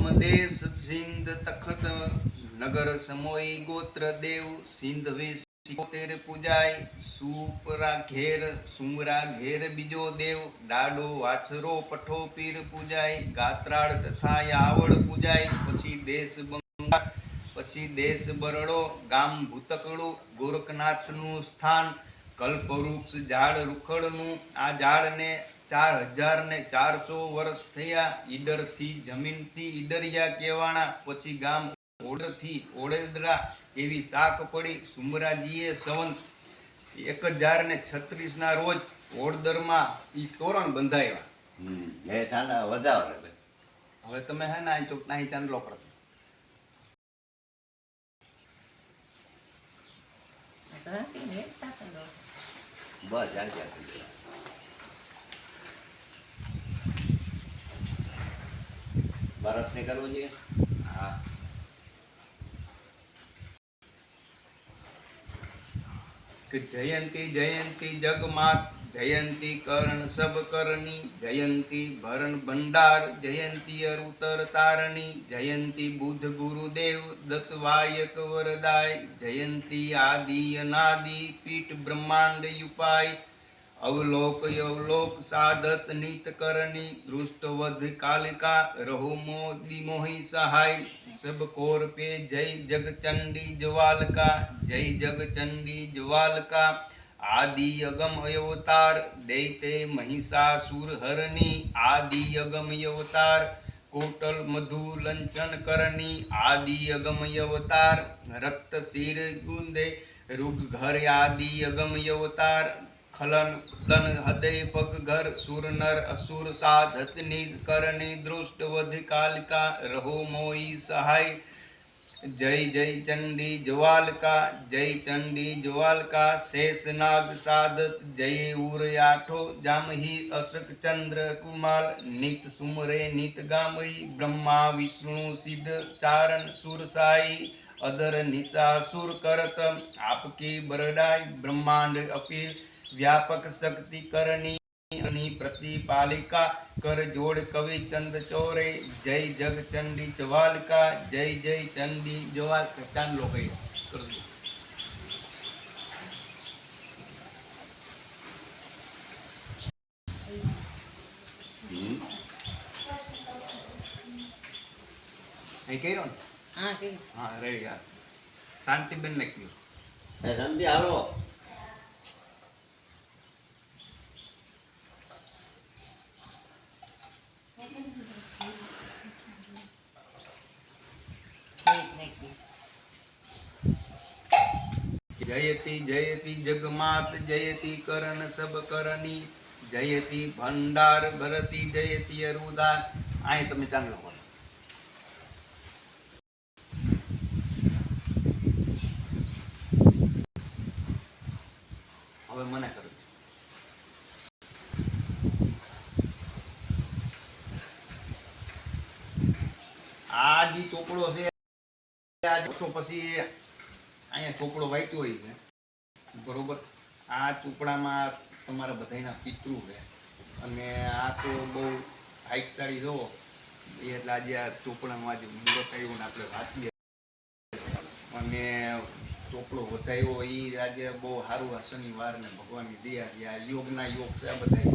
અમદેશ સિંધ તખત નગર સમોઈ ગોત્ર દેવ સિંધ વીસ પૂજાય સુપરા ઘેર સુમરા ઘેર બીજો દેવ, ડાડો વાછરો પઠો પીર પૂજાય, ગાત્રાળ તથા આવડ પૂજાય, પછી દેશ બંગાળ, પછી દેશ બરડો, ગામ ભૂતકડો ગોરખનાથનું સ્થાન, કલ્પવૃક્ષ ઝાડ રૂખડનું, આ ઝાડને ચાર હજાર ને ચારસો વર્ષ થયા ઈડરથી જમીનથી ઈડરિયા કહેવાણા પછી ગામ ઓડથી ઓડેદરા એવી શાક પડી સુમરાજીએ સંવંત એક હજાર ને છત્રીસ ના રોજ ઓડદરમાં ઈ તોરણ બંધાયા એ સાંડા વધારે હવે તમે હે ને અહીં ચોક અહીં ચાંદલો કરો બસ જાણ ભારતને કરવો જોઈએ. હા. જયંતી જયંતી જગમાત, જયંતી કરણ સબ કરણી, જયંતી ભરણ ભંડાર, જયંતી અરુતર તારણી, જયંતી બુદ્ધ ગુરુદેવ દત્તવાયક વરદાય, જયંતી આદિ અનાદિ પીઠ બ્રહ્માંડ યુપાય અવલોક અવલોક સાધત નીત કરણી દૃષ્ટ વધ કાલિકા રહો મોદી મોહી સહાય સબ કોર પે જય જગચંડી જવાલકા જય જગચંડી જવાલકા આદિ અગમ અવતાર દૈતે મહિષાસુર હરની આદિ અગમ અવતાર કોટલ મધુ લંચન કરણી આદિ અગમ અવતાર રક્ત શિર ગુંદે રૂગ ઘર આદિ અગમ અવતાર ખલન દન હૃદય, પગ, ઘર, સુર, નર, અસુર સાધત નિજ કરણી, દૃષ્ટ, વધ, કાલિકા, રહો, મોઈ, સહાય, જય જય, ચંડી, જ્વાલકા, જય, ચંડી, જ્વાલકા શેષનાગ સાધત જય ઉર આઠો, જામહી, અશક, ચંદ્ર કુમાલ નિત, સુમરે, નિત, ગામહી, બ્રહ્મા, વિષ્ણુ, સિદ્ધ, ચારણ, સુર, સાઈ, અધર નિશા સુર કરત આપકી બરડાય બ્રહ્માંડ, અપીલ વ્યાપક શક્તિ કરની પ્રતિપાલિકા કર જોડ કવિ ચંદ ચોરે જય જગ ચંડી જવાલકા જય જય ચંડી જવાલકા. ચાંદલો કહી કર્યો ને? હા હા રે યાર. શાંતિબેન ને કહ્યું શાંતિ હાલો. જયતિ જયતિ જગમાત, જયતિ કરણ સબ કરણી, જયતિ ભંડાર ભરતી, જયતિ અરુદાર. અહીં તમે ચાંગલો બોલો. હવે મને કરો આ જે ચોપડો છે. આ પછી અહીંયા ચોપડો વાંચ્યો હોય છે. બરોબર? આ ચોપડામાં તમારા બધાના પિતૃ છે. અને આ તો બહુ હાઈક સાડી જુઓ એટલે આજે આ ચોપડામાં આજે મુહૂર્ત આવ્યું ને આપણે વાંચીએ. અને ચોપડો વધાયો એ આજે બહુ સારું આ શનિવાર ને ભગવાનની દયા આ યોગના યોગ છે આ બધા